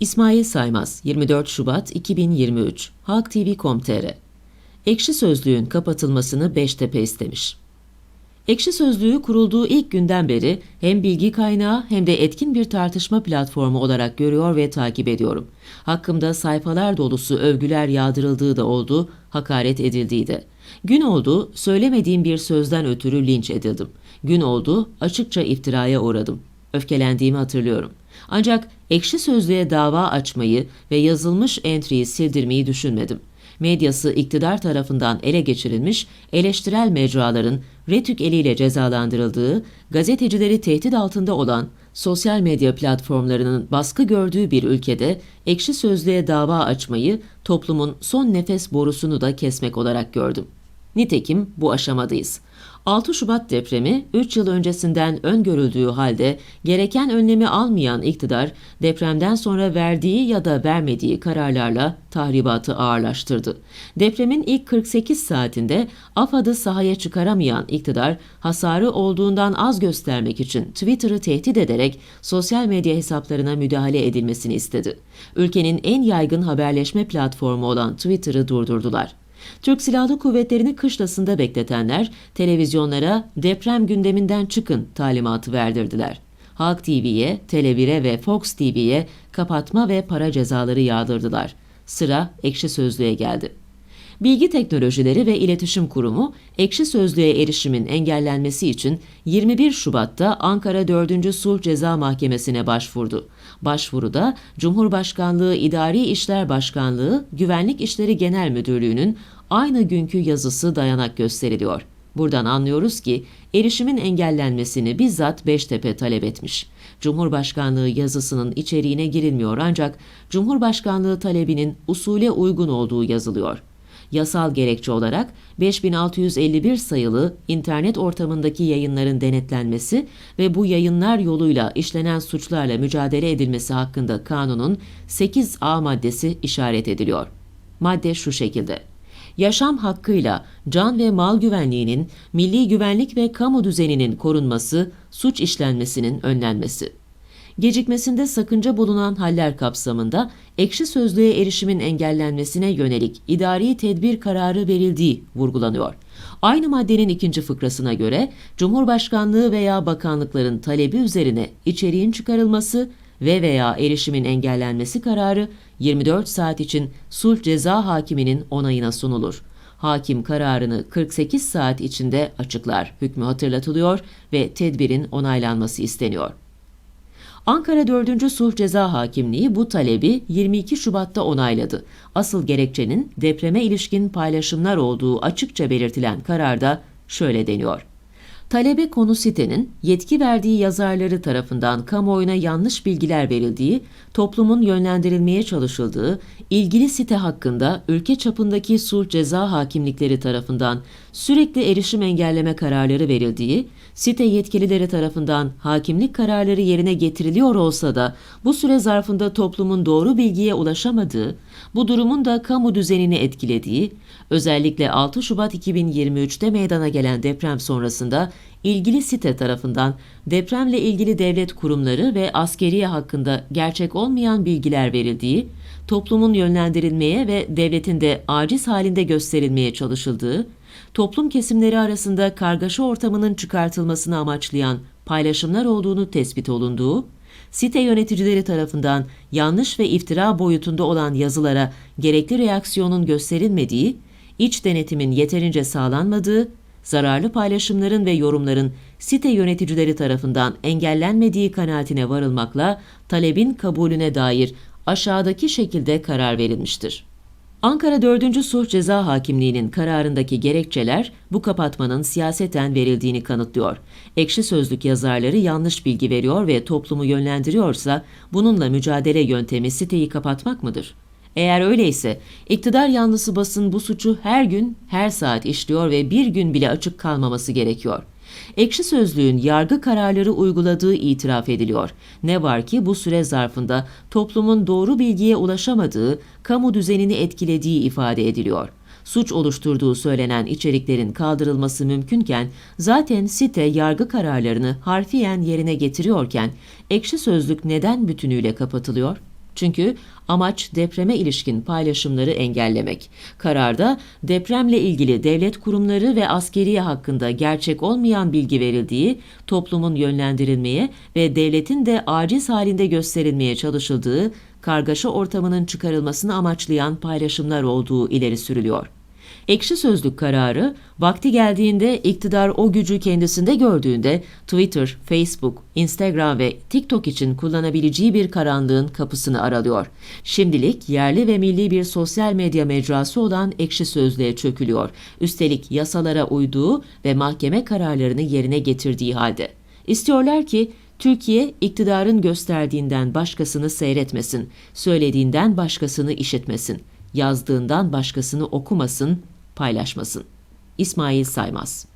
İsmail Saymaz, 24 Şubat 2023, Halk TV.com.tr Ekşi Sözlüğün kapatılmasını Beştepe istemiş. Ekşi Sözlüğü kurulduğu ilk günden beri hem bilgi kaynağı hem de etkin bir tartışma platformu olarak görüyor ve takip ediyorum. Hakkımda sayfalar dolusu övgüler yağdırıldığı da oldu, hakaret edildiği de. Gün oldu, söylemediğim bir sözden ötürü linç edildim. Gün oldu, açıkça iftiraya uğradım. Öfkelendiğimi hatırlıyorum. Ancak ekşi sözlüğe dava açmayı ve yazılmış entry'yi sildirmeyi düşünmedim. Medyası iktidar tarafından ele geçirilmiş, eleştirel mecraların retük eliyle cezalandırıldığı, gazetecileri tehdit altında olan, sosyal medya platformlarının baskı gördüğü bir ülkede ekşi sözlüğe dava açmayı toplumun son nefes borusunu da kesmek olarak gördüm. Nitekim bu aşamadayız. 6 Şubat depremi 3 yıl öncesinden öngörüldüğü halde gereken önlemi almayan iktidar depremden sonra verdiği ya da vermediği kararlarla tahribatı ağırlaştırdı. Depremin ilk 48 saatinde AFAD'ı sahaya çıkaramayan iktidar hasarı olduğundan az göstermek için Twitter'ı tehdit ederek sosyal medya hesaplarına müdahale edilmesini istedi. Ülkenin en yaygın haberleşme platformu olan Twitter'ı durdurdular. Türk Silahlı Kuvvetleri'ni kışlasında bekletenler televizyonlara deprem gündeminden çıkın talimatı verdirdiler. Halk TV'ye, Tele1'e ve Fox TV'ye kapatma ve para cezaları yağdırdılar. Sıra Ekşi Sözlüğe geldi. Bilgi Teknolojileri ve İletişim Kurumu, Ekşi Sözlüğe erişimin engellenmesi için 21 Şubat'ta Ankara 4. Sulh Ceza Mahkemesi'ne başvurdu. Başvuruda Cumhurbaşkanlığı İdari İşler Başkanlığı Güvenlik İşleri Genel Müdürlüğü'nün aynı günkü yazısı dayanak gösteriliyor. Buradan anlıyoruz ki erişimin engellenmesini bizzat Beştepe talep etmiş. Cumhurbaşkanlığı yazısının içeriğine girilmiyor ancak Cumhurbaşkanlığı talebinin usule uygun olduğu yazılıyor. Yasal gerekçe olarak 5651 sayılı internet ortamındaki yayınların denetlenmesi ve bu yayınlar yoluyla işlenen suçlarla mücadele edilmesi hakkında kanunun 8A maddesi işaret ediliyor. Madde şu şekilde yaşam hakkıyla can ve mal güvenliğinin, milli güvenlik ve kamu düzeninin korunması, suç işlenmesinin önlenmesi. Gecikmesinde sakınca bulunan haller kapsamında ekşi sözlüğe erişimin engellenmesine yönelik idari tedbir kararı verildiği vurgulanıyor. Aynı maddenin ikinci fıkrasına göre Cumhurbaşkanlığı veya bakanlıkların talebi üzerine içeriğin çıkarılması ve veya erişimin engellenmesi kararı 24 saat için sulh ceza hakiminin onayına sunulur. Hakim kararını 48 saat içinde açıklar. Hükmü hatırlatılıyor ve tedbirin onaylanması isteniyor. Ankara 4. Sulh Ceza Hakimliği bu talebi 22 Şubat'ta onayladı. Asıl gerekçenin depreme ilişkin paylaşımlar olduğu açıkça belirtilen kararda şöyle deniyor. Talebe konu sitenin yetki verdiği yazarları tarafından kamuoyuna yanlış bilgiler verildiği, toplumun yönlendirilmeye çalışıldığı, ilgili site hakkında ülke çapındaki sulh ceza hakimlikleri tarafından sürekli erişim engelleme kararları verildiği, site yetkilileri tarafından hakimlik kararları yerine getiriliyor olsa da bu süre zarfında toplumun doğru bilgiye ulaşamadığı, bu durumun da kamu düzenini etkilediği, özellikle 6 Şubat 2023'te meydana gelen deprem sonrasında ilgili site tarafından depremle ilgili devlet kurumları ve askeriye hakkında gerçek olmayan bilgiler verildiği, toplumun yönlendirilmeye ve devletin de aciz halinde gösterilmeye çalışıldığı, toplum kesimleri arasında kargaşa ortamının çıkartılmasını amaçlayan paylaşımlar olduğunu tespit olunduğu, site yöneticileri tarafından yanlış ve iftira boyutunda olan yazılara gerekli reaksiyonun gösterilmediği, iç denetimin yeterince sağlanmadığı, zararlı paylaşımların ve yorumların site yöneticileri tarafından engellenmediği kanaatine varılmakla talebin kabulüne dair aşağıdaki şekilde karar verilmiştir. Ankara 4. Sulh Ceza Hakimliği'nin kararındaki gerekçeler bu kapatmanın siyaseten verildiğini kanıtlıyor. Ekşi sözlük yazarları yanlış bilgi veriyor ve toplumu yönlendiriyorsa bununla mücadele yöntemi siteyi kapatmak mıdır? Eğer öyleyse iktidar yanlısı basın bu suçu her gün, her saat işliyor ve bir gün bile açık kalmaması gerekiyor. Ekşi Sözlüğün yargı kararları uyguladığı itiraf ediliyor. Ne var ki bu süre zarfında toplumun doğru bilgiye ulaşamadığı, kamu düzenini etkilediği ifade ediliyor. Suç oluşturduğu söylenen içeriklerin kaldırılması mümkünken zaten site yargı kararlarını harfiyen yerine getiriyorken Ekşi Sözlük neden bütünüyle kapatılıyor? Çünkü amaç depreme ilişkin paylaşımları engellemek. Kararda depremle ilgili devlet kurumları ve askeriye hakkında gerçek olmayan bilgi verildiği, toplumun yönlendirilmeye ve devletin de aciz halinde gösterilmeye çalışıldığı kargaşa ortamının çıkarılmasını amaçlayan paylaşımlar olduğu ileri sürülüyor. Ekşi Sözlük kararı, vakti geldiğinde iktidar o gücü kendisinde gördüğünde Twitter, Facebook, Instagram ve TikTok için kullanabileceği bir karanlığın kapısını aralıyor. Şimdilik yerli ve milli bir sosyal medya mecrası olan Ekşi Sözlüğe çökülüyor. Üstelik yasalara uyduğu ve mahkeme kararlarını yerine getirdiği halde. İstiyorlar ki Türkiye iktidarın gösterdiğinden başkasını seyretmesin, söylediğinden başkasını işitmesin, yazdığından başkasını okumasın, paylaşmasın. İsmail Saymaz